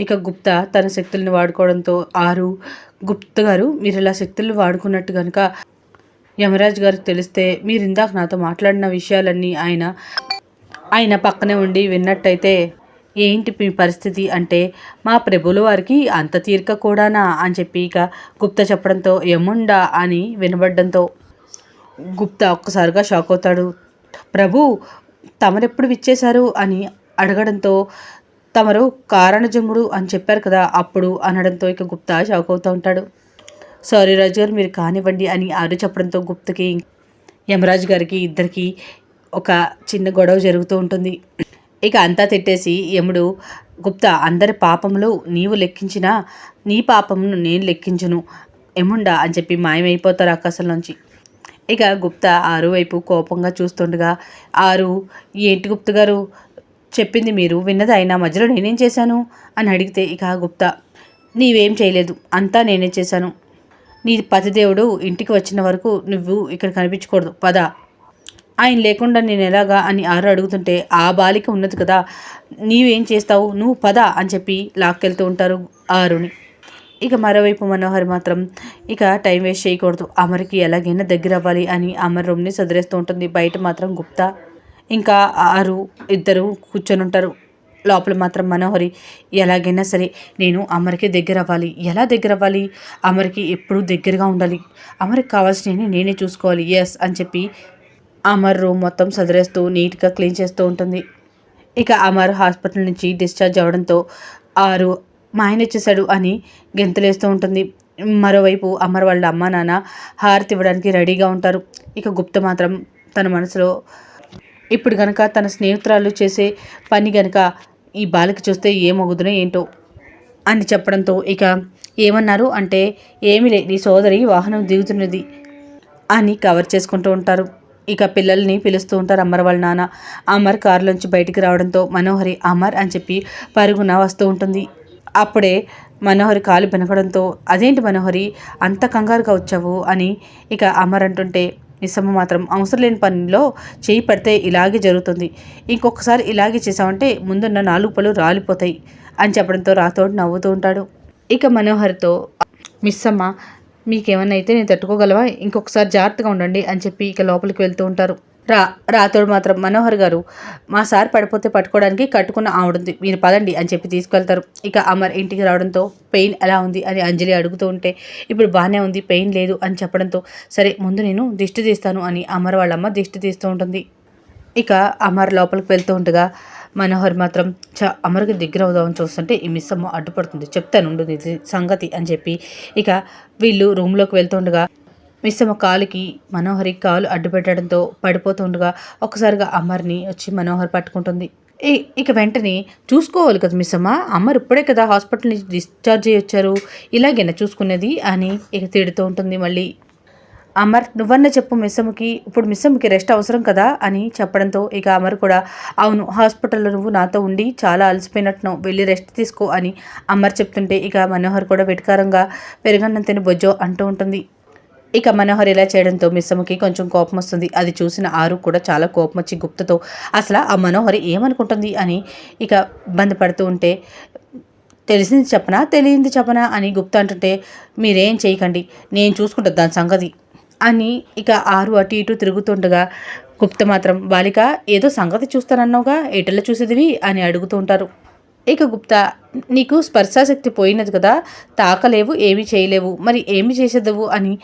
ఇక గుప్తా తన శక్తులను వాడుకోవడంతో ఆరు గుప్త గారు మీరు ఇలా శక్తులు వాడుకున్నట్టు కనుక యమరాజ్ గారికి తెలిస్తే మీరు ఇందాక నాతో మాట్లాడిన విషయాలన్నీ ఆయన ఆయన పక్కనే ఉండి విన్నట్టయితే ఏంటి మీ పరిస్థితి అంటే మా ప్రభుల వారికి అంత తీరిక కూడానా? అని చెప్పి ఇక గుప్త చెప్పడంతో ఏముండా? అని వినబడడంతో గుప్తా ఒక్కసారిగా షాక్ అవుతాడు. ప్రభు తమరెప్పుడు విచ్చేశారు? అని అడగడంతో తమరు కారణజముడు అని చెప్పారు కదా అప్పుడు అనడంతో ఇక గుప్తా షాక్ అవుతూ ఉంటాడు. సారీ రాజు గారు మీరు కానివ్వండి అని ఆరు చెప్పడంతో గుప్తకి యమరాజు గారికి ఇద్దరికి ఒక చిన్న గొడవ జరుగుతూ ఉంటుంది. ఇక అంతా తిట్టేసి యముడు గుప్త అందరి పాపములు నీవు లెక్కించినా నీ పాపమును నేను లెక్కించును. ఎముండా అని చెప్పి మాయమైపోతారు ఆకాశంలోంచి. ఇక గుప్తా ఆరు వైపు కోపంగా చూస్తుండగా ఆరు ఏంటి గుప్త గారు చెప్పింది మీరు విన్నది అయినా మధ్యలో నేనేం చేశాను? అని అడిగితే ఇక గుప్తా నీవేం చేయలేదు అంతా నేనే చేశాను. నీ పతిదేవుడు ఇంటికి వచ్చిన వరకు నువ్వు ఇక్కడ కనిపించకూడదు. పద. ఆయన లేకుండా నేను ఎలాగా? అని ఆరు అడుగుతుంటే ఆ బాలిక ఉన్నది కదా నీవేం చేస్తావు? నువ్వు పద అని చెప్పి లాక్కెళ్తూ ఉంటారు ఆరుని. ఇక మరోవైపు మనోహర్ మాత్రం ఇక టైం వేస్ట్ చేయకూడదు. అమర్కి ఎలాగైనా దగ్గర అవ్వాలి అని అమర్ రూమ్ని సదిరేస్తూ ఉంటుంది. బయట మాత్రం గుప్తా ఇంకా ఆరు ఇద్దరు కూర్చొని ఉంటారు. లోపల మాత్రం మనోహరి ఎలాగైనా సరే నేను అమరికి దగ్గర అవ్వాలి. ఎలా దగ్గర అవ్వాలి? అమరికి ఎప్పుడూ దగ్గరగా ఉండాలి. అమరికి కావాల్సినవి నేనే చూసుకోవాలి. ఎస్ అని చెప్పి అమర్ రూమ్ మొత్తం సదిరేస్తూ నీట్గా క్లీన్ చేస్తూ ఉంటుంది. ఇక అమర్ హాస్పిటల్ నుంచి డిశ్చార్జ్ అవ్వడంతో ఆరు మా ఆయన వచ్చేసాడు అని గెంతులేస్తూ ఉంటుంది. మరోవైపు అమర్ వాళ్ళ అమ్మ నాన్న హారతి ఇవ్వడానికి రెడీగా ఉంటారు. ఇక గుప్త మాత్రం తన మనసులో ఇప్పుడు గనక తన స్నేహితురాలు చేసే పని గనక ఈ బాలిక చూస్తే ఏమవుతుందో ఏంటో అని చెప్పడంతో ఇక ఏమన్నారు అంటే ఏమి లే నీ సోదరి వాహనం దిగుతున్నది అని కవర్ చేసుకుంటూ ఉంటారు. ఇక పిల్లల్ని పిలుస్తూ ఉంటారు అమర్ వాళ్ళ నాన్న. అమర్ కారులోంచి బయటికి రావడంతో మనోహరి అమర్ అని చెప్పి పరుగున వస్తూ ఉంటుంది. అప్పుడే మనోహరి కాలు బెనకడంతో అదేంటి మనోహరి అంత కంగారుగా వచ్చావు అని ఇక అమర్ అంటుంటే నిస్సమ్మ మాత్రం అవసరం లేని పనిలో చేయి పడితే ఇలాగే జరుగుతుంది. ఇంకొకసారి ఇలాగే చేసామంటే ముందున్న నాలుగు పళ్ళు రాలిపోతాయి అని చెప్పడంతో రాతోడు నవ్వుతూ ఉంటాడు. ఇక మనోహర్తో మిస్సమ్మ మీకేమన్నా అయితే నేను తట్టుకోగలవా? ఇంకొకసారి జాగ్రత్తగా ఉండండి అని చెప్పి ఇక లోపలికి వెళ్తూ ఉంటారు. రా రాతోడు మాత్రం మనోహర్ గారు మా సార్ పడిపోతే పట్టుకోవడానికి కట్టుకున్న ఆవిడుంది. మీరు పదండి అని చెప్పి తీసుకెళ్తారు. ఇక అమర్ ఇంటికి రావడంతో పెయిన్ ఎలా ఉంది? అని అంజలి అడుగుతూ ఉంటే ఇప్పుడు బాగానే ఉంది పెయిన్ లేదు అని చెప్పడంతో సరే ముందు నేను దిష్టి తీస్తాను అని అమర్ వాళ్ళమ్మ దిష్టి తీస్తూ ఉంటుంది. ఇక అమర్ లోపలికి వెళ్తూ ఉండగా మనోహర్ మాత్రం చ అమర్కి దగ్గర అవుదామని చూస్తుంటే ఈ మిస్సమ్మ అడ్డుపడుతుంది. చెప్తాను ఉండు ఇది సంగతి అని చెప్పి ఇక వీళ్ళు రూమ్లోకి వెళ్తుండగా మిస్సమ్మ కాలుకి మనోహరి కాలు అడ్డుపెట్టడంతో పడిపోతుండగా ఒకసారిగా అమర్ని వచ్చి మనోహర్ పట్టుకుంటుంది. ఇక వెంటనే చూసుకోవాలి కదా మిస్సమ్మ. అమ్మర్ ఇప్పుడే కదా హాస్పిటల్ నుంచి డిశ్చార్జ్ అయ్యి వచ్చారు. ఇలాగేనా చూసుకునేది? అని ఇక తిడుతూ ఉంటుంది మళ్ళీ. అమర్ నువ్వన్న చెప్పు మిస్సమ్మకి. ఇప్పుడు మిస్సమ్మకి రెస్ట్ అవసరం కదా? అని చెప్పడంతో ఇక అమర్ కూడా అవును హాస్పిటల్లో నువ్వు నాతో ఉండి చాలా అలసిపోయినట్టున్నావు. వెళ్ళి రెస్ట్ తీసుకో అని అమర్ చెప్తుంటే ఇక మనోహర్ కూడా వెటకారంగా పెరుగన్నం తిని బొజ్జో అంటూ ఉంటుంది. ఇక మనోహర్ ఇలా చేయడంతో మిస్సమ్మకి కొంచెం కోపం వస్తుంది. అది చూసిన ఆరు కూడా చాలా కోపం వచ్చి గుప్తతో అసలు ఆ మనోహరి ఏమనుకుంటుంది? అని ఇక ఇబ్బంది పడుతూ ఉంటే తెలిసింది చెప్పనా? తెలియంది చెప్పనా? అని గుప్త అంటుంటే మీరేం చేయకండి నేను చూసుకుంటా దాని సంగతి అని ఇక ఆరు అటు ఇటు తిరుగుతుండగా గుప్త మాత్రం బాలిక ఏదో సంగతి చూస్తానన్నావుగా? ఏటల్లో చూసేదివి? అని అడుగుతూ ఉంటారు. ఇక గుప్త నీకు స్పర్శాశక్తి పోయినది కదా తాకలేవు ఏమీ చేయలేవు మరి ఏమి చేసేదవు? అని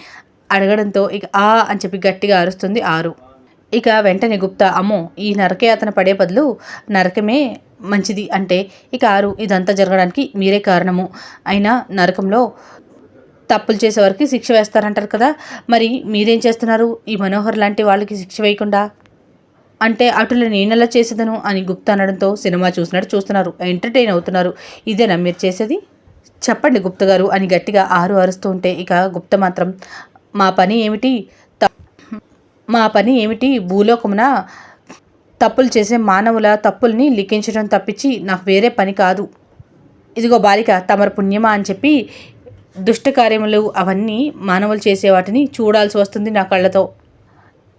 అడగడంతో ఇక ఆ అని చెప్పి గట్టిగా అరుస్తుంది ఆరు. ఇక వెంటనే గుప్తా అమ్మో ఈ నరకే అతను పడే బదులు నరకమే మంచిది అంటే ఇక ఆరు ఇదంతా జరగడానికి మీరే కారణము. అయినా నరకంలో తప్పులు చేసేవారికి శిక్ష వేస్తారంటారు కదా మరి మీరేం చేస్తున్నారు? ఈ మనోహర్ లాంటి వాళ్ళకి శిక్ష వేయకుండా? అంటే అటులో నేనెలా చేసేదను? అని గుప్తా అనడంతో సినిమా చూసినట్టు చూస్తున్నారు. ఎంటర్టైన్ అవుతున్నారు. ఇదేనా మీరు చేసేది? చెప్పండి గుప్త గారు అని గట్టిగా ఆరు అరుస్తూ ఉంటే ఇక గుప్త మాత్రం మా పని ఏమిటి? మా పని ఏమిటి? భూలోకమున తప్పులు చేసే మానవుల తప్పుల్ని లిఖించడం తప్పించి నాకు వేరే పని కాదు. ఇదిగో బాలిక తమరు పుణ్యమా అని చెప్పి దుష్ట కార్యములు అవన్నీ మానవులు చేసే వాటిని చూడాల్సి వస్తుంది నా కళ్ళతో.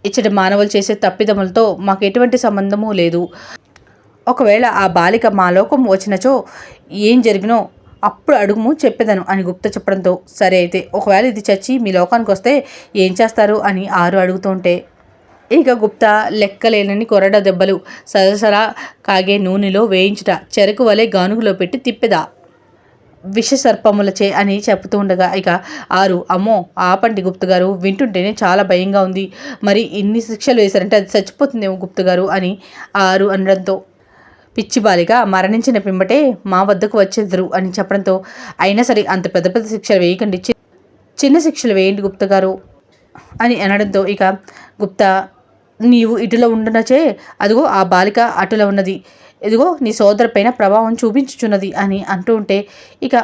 ఇచ్చటి మానవులు చేసే తప్పిదములతో మాకు ఎటువంటి సంబంధము లేదు. ఒకవేళ ఆ బాలిక మా లోకం వచ్చినచో ఏం జరిగినో అప్పుడు అడుగుము చెప్పేదను అని గుప్త చెప్పడంతో సరే అయితే ఒకవేళ ఇది చచ్చి మీ లోకానికి వస్తే ఏం చేస్తారు అని ఆరు అడుగుతుంటే ఇక గుప్త లెక్కలేనని కొరడ దెబ్బలు సరసరా కాగే నూనెలో వేయించుట చెరకు వలె గానుగులో పెట్టి తిప్పెదా. విషసర్పములచే అని చెప్తూ ఉండగా ఇక ఆరు అమ్మో ఆపండి గుప్తు గారు వింటుంటేనే చాలా భయంగా ఉంది. మరి ఇన్ని శిక్షలు వేశారంటే అది చచ్చిపోతుందేమో గుప్తు గారు అని ఆరు అనడంతో పిచ్చి బాలిగా మరణించిన పిమ్మటే మా వద్దకు వచ్చేద్దరు అని చెప్పడంతో అయినా సరే అంత పెద్ద పెద్ద శిక్షలు వేయకండి. చి- చిన్న శిక్షలు వేయండి గుప్త గారు అని అనడంతో ఇక గుప్తా నీవు ఇటులో ఉండునచే అదిగో ఆ బాలిక అటులో ఉన్నది. ఇదిగో నీ సోదరుపైన ప్రభావం చూపించుచున్నది అని అంటూ ఉంటే ఇక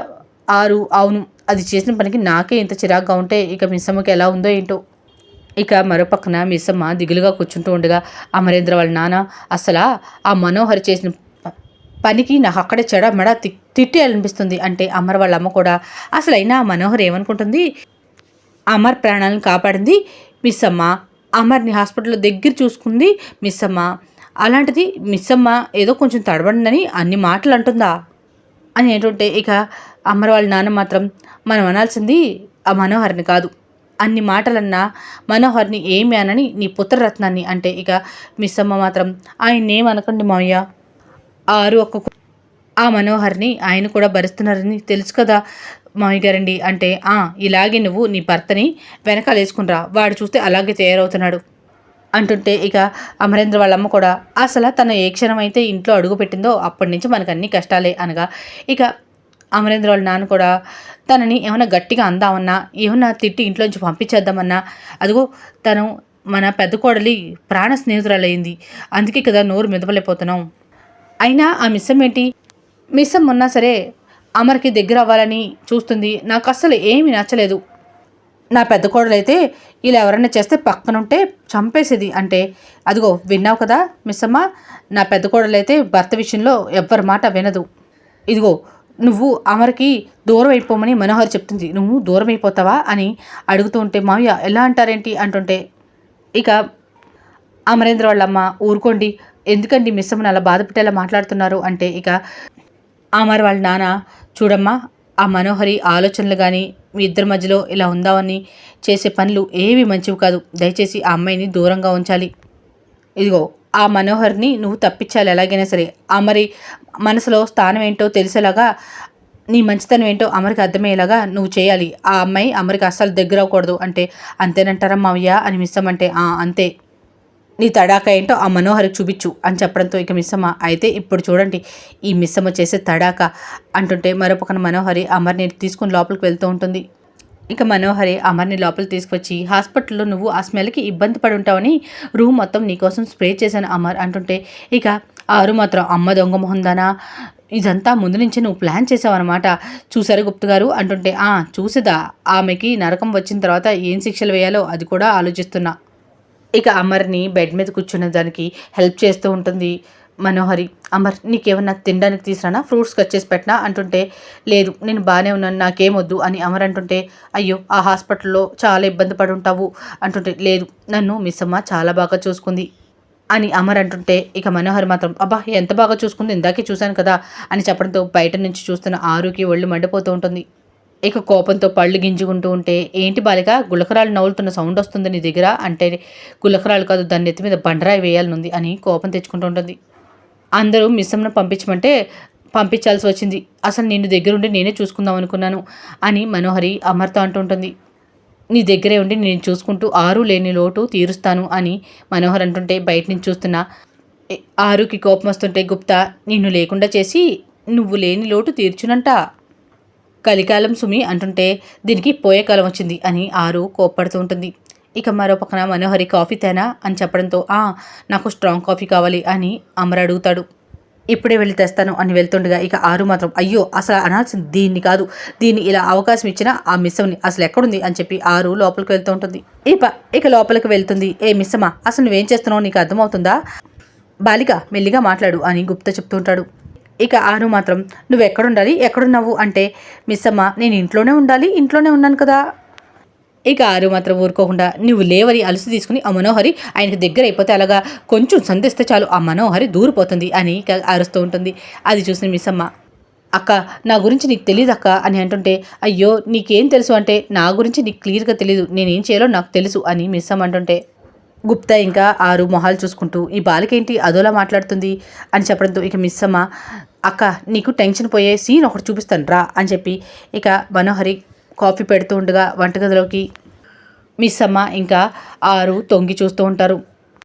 ఆరు అవును అది చేసిన పనికి నాకే ఇంత చిరాగ్గా ఉంటే ఇక మిస్సమ్మకి ఎలా ఉందో ఏంటో ఇక మరోపక్కన మిస్సమ్మ దిగులుగా కూర్చుంటూ ఉండగా అమరేంద్ర వాళ్ళ నాన్న? అసలా ఆ మనోహర్ చేసిన పనికి నాకు అక్కడే చెడ మెడ తి- తిట్టేయాలనిపిస్తుంది అంటే అమర్ వాళ్ళ అమ్మ కూడా అసలైనా ఆ మనోహర్ ఏమనుకుంటుంది? అమర్ ప్రాణాలను కాపాడింది మిస్ అమ్మ అమర్ని హాస్పిటల్లో దగ్గర చూసుకుంది మిస్ అమ్మ అలాంటిది మిస్ అమ్మ ఏదో కొంచెం తడబడిందని అన్ని మాటలు అంటుందా? అని ఏంటంటే ఇక అమర్ వాళ్ళ నాన్న మాత్రం మనం అనాల్సింది ఆ మనోహర్ని కాదు. అన్ని మాటలన్నా మనోహర్ని ఏమి అనని నీ పుత్రరత్నాన్ని అంటే ఇక మిస్ అమ్మ మాత్రం ఆయన ఏమనకండి మావయ్య? ఆరు ఒక్క ఆ మనోహర్ని ఆయన కూడా భరిస్తున్నారని తెలుసు కదా మామయ్య గారండి. అంటే ఆ ఇలాగే నువ్వు నీ భర్తని వెనకాలేసుకునిరా వాడు చూస్తే అలాగే తయారవుతున్నాడు అంటుంటే ఇక అమరేంద్ర వాళ్ళమ్మ కూడా అసలు తను ఏ క్షణం అయితే ఇంట్లో అడుగు పెట్టిందో అప్పటి నుంచి మనకు అన్ని కష్టాలే అనగా ఇక అమరేంద్ర వాళ్ళ నాన్న కూడా తనని ఏమైనా గట్టిగా అందామన్నా ఏమన్నా తిట్టి ఇంట్లోంచి పంపించేద్దామన్నా అదిగో తను మన పెద్ద కోడలి ప్రాణ స్నేహితురాలయ్యింది అందుకే కదా నోరు మెదపలేకపోతున్నాం. అయినా ఆ మిస్సం ఏంటి? మిస్సం ఉన్నా సరే అమర్కి దగ్గర అవ్వాలని చూస్తుంది. నాకు అస్సలు ఏమీ నచ్చలేదు. నా పెద్ద కోడలైతే ఇలా ఎవరైనా చేస్తే పక్కనుంటే చంపేసేది అంటే అదిగో విన్నావు కదా మిస్సమ్మ నా పెద్ద కోడలైతే భర్త విషయంలో ఎవ్వరి మాట వినదు. ఇదిగో నువ్వు అమర్కి దూరం అయిపోమని మనోహర్ చెప్తుంది. నువ్వు దూరం అయిపోతావా? అని అడుగుతూ ఉంటే మావయ్య ఎలా అంటారేంటి? అంటుంటే ఇక అమరేంద్ర వాళ్ళమ్మ ఊరుకోండి. ఎందుకండి మిస్సమ్మని అలా బాధపెట్టేలా మాట్లాడుతున్నారు? అంటే ఇక అమర్ వాళ్ళ నాన్న చూడమ్మా ఆ మనోహరి ఆలోచనలు కానీ మీ ఇద్దరి మధ్యలో ఇలా ఉందామని చేసే పనులు ఏవి మంచివి కాదు. దయచేసి ఆ అమ్మాయిని దూరంగా ఉంచాలి. ఇదిగో ఆ మనోహర్ని నువ్వు తప్పించాలి ఎలాగైనా సరే. అమరి మనసులో స్థానం ఏంటో తెలిసేలాగా నీ మంచితనం ఏంటో అమరికి అర్థమయ్యేలాగా నువ్వు చేయాలి. ఆ అమ్మాయి అమరికి అస్సలు దగ్గర అవ్వకూడదు. అంటే అంతేనంటారా మావయ్య అని మిస్సమంటే అంటే అంతే. నీ తడాక ఏంటో ఆ మనోహరికి చూపించు అని చెప్పడంతో ఇక మిస్సమ్మ అయితే ఇప్పుడు చూడండి ఈ మిస్సమ్మ చేసే తడాక అంటుంటే మరో పక్కన మనోహరి అమర్ని తీసుకుని లోపలికి వెళ్తూ ఉంటుంది. ఇక మనోహరి అమర్ని లోపల తీసుకొచ్చి హాస్పిటల్లో నువ్వు ఆ స్మెల్కి ఇబ్బంది పడి ఉంటావని రూమ్ మొత్తం నీకోసం స్ప్రే చేశాను అమర్ అంటుంటే ఇక ఆరు మాత్రం అమ్మ దొంగ మొహందానా? ఇదంతా ముందు నుంచి నువ్వు ప్లాన్ చేసావన్నమాట. చూసారు గుప్త గారు? అంటుంటే ఆ చూసిదా. ఆమెకి నరకం వచ్చిన తర్వాత ఏం శిక్షలు వేయాలో అది కూడా ఆలోచిస్తున్నా. ఇక అమర్ని బెడ్ మీద కూర్చున్న దానికి హెల్ప్ చేస్తూ ఉంటుంది. మనోహరి అమర్ నీకేమన్నా తినడానికి తీసుకురానా? ఫ్రూట్స్ కట్ చేసి పెట్టినా? అంటుంటే లేదు నేను బాగానే ఉన్నాను నాకేమొద్దు అని అమర్ అంటుంటే అయ్యో ఆ హాస్పిటల్లో చాలా ఇబ్బంది పడి ఉంటావు అంటుంటే లేదు నన్ను మిస్ అమ్మ చాలా బాగా చూసుకుంది అని అమర్ అంటుంటే ఇక మనోహర్ మాత్రం అబ్బా ఎంత బాగా చూసుకుంది? ఇందాకే చూశాను కదా అని చెప్పడంతో బయట నుంచి చూస్తున్న ఆరుకి ఒళ్ళు మండిపోతూ ఉంటుంది. ఇక కోపంతో పళ్ళు గింజుకుంటూ ఉంటే ఏంటి బాలిక గులకరాలు నవ్వులుతున్న సౌండ్ వస్తుంది నీ దగ్గర? అంటే గులకరాలు కాదు దాన్ని ఎత్తి మీద బండరాయి వేయాలనుంది అని కోపం తెచ్చుకుంటూ ఉంటుంది. అందరూ మిస్సమ్ను పంపించమంటే పంపించాల్సి వచ్చింది. అసలు నేను దగ్గరుండి నేనే చూసుకుందాం అనుకున్నాను అని మనోహరి అమర్తో అంటుంటుంది. నీ దగ్గరే ఉండి నేను చూసుకుంటూ ఆరు లేని లోటు తీరుస్తాను అని మనోహర్ అంటుంటే బయట నుంచి చూస్తున్నా ఆరుకి కోపం వస్తుంటే గుప్తా నిన్ను లేకుండా చేసి నువ్వు లేని లోటు తీర్చునంట. కలికాలం సుమి అంటుంటే దీనికి పోయే కాలం వచ్చింది అని ఆరు కోప్పడుతూ ఉంటుంది. ఇక మరో పక్కన మనోహరి కాఫీ తేనా అని చెప్పడంతో ఆ నాకు స్ట్రాంగ్ కాఫీ కావాలి అని అమర్ అడుగుతాడు. ఇప్పుడే వెళ్ళి తెస్తాను అని వెళ్తుండగా ఇక ఆరు మాత్రం అయ్యో అసలు అనాల్సింది దీన్ని కాదు. దీన్ని ఇలా అవకాశం ఇచ్చిన ఆ మిస్సమ్ని అసలు ఎక్కడుంది అని చెప్పి ఆరు లోపలికి వెళ్తూ ఉంటుంది. ఇక ఇక లోపలికి వెళ్తుంది. ఏ మిస్సమ్మా అసలు నువ్వేం చేస్తున్నావు నీకు అర్థమవుతుందా? బాలిక మెల్లిగా మాట్లాడు అని గుప్త చెప్తుంటాడు. ఇక ఆరు మాత్రం నువ్వు ఎక్కడుండాలి ఎక్కడున్నావు? అంటే మిస్సమ్మ నేను ఇంట్లోనే ఉండాలి ఇంట్లోనే ఉన్నాను కదా. ఇక ఆరు మాత్రం ఊరుకోకుండా నువ్వు లేవని అలసి తీసుకుని ఆ మనోహరి ఆయనకి దగ్గర అయిపోతే అలాగా కొంచెం సంధిస్తే చాలు ఆ మనోహరి దూరిపోతుంది అని ఇక అరుస్తూ ఉంటుంది. అది చూసిన మిస్సమ్మ అక్క నా గురించి నీకు తెలియదు అక్క అని అంటుంటే అయ్యో నీకేం తెలుసు అంటే నా గురించి నీకు క్లియర్గా తెలియదు నేనేం చేయాలో నాకు తెలుసు అని మిస్ అమ్మ అంటుంటే గుప్తా ఇంకా ఆరు మొహాలు చూసుకుంటూ ఈ బాలికేంటి అదోలా మాట్లాడుతుంది అని చెప్పడంతో ఇక మిస్ అమ్మ అక్క నీకు టెన్షన్ పోయే సీన్ ఒకటి చూపిస్తాను రా అని చెప్పి ఇక మనోహరి కాఫీ పెడుతూ ఉండగా వంటగదిలోకి మిస్ అమ్మ ఇంకా ఆరు తొంగి చూస్తూ ఉంటారు.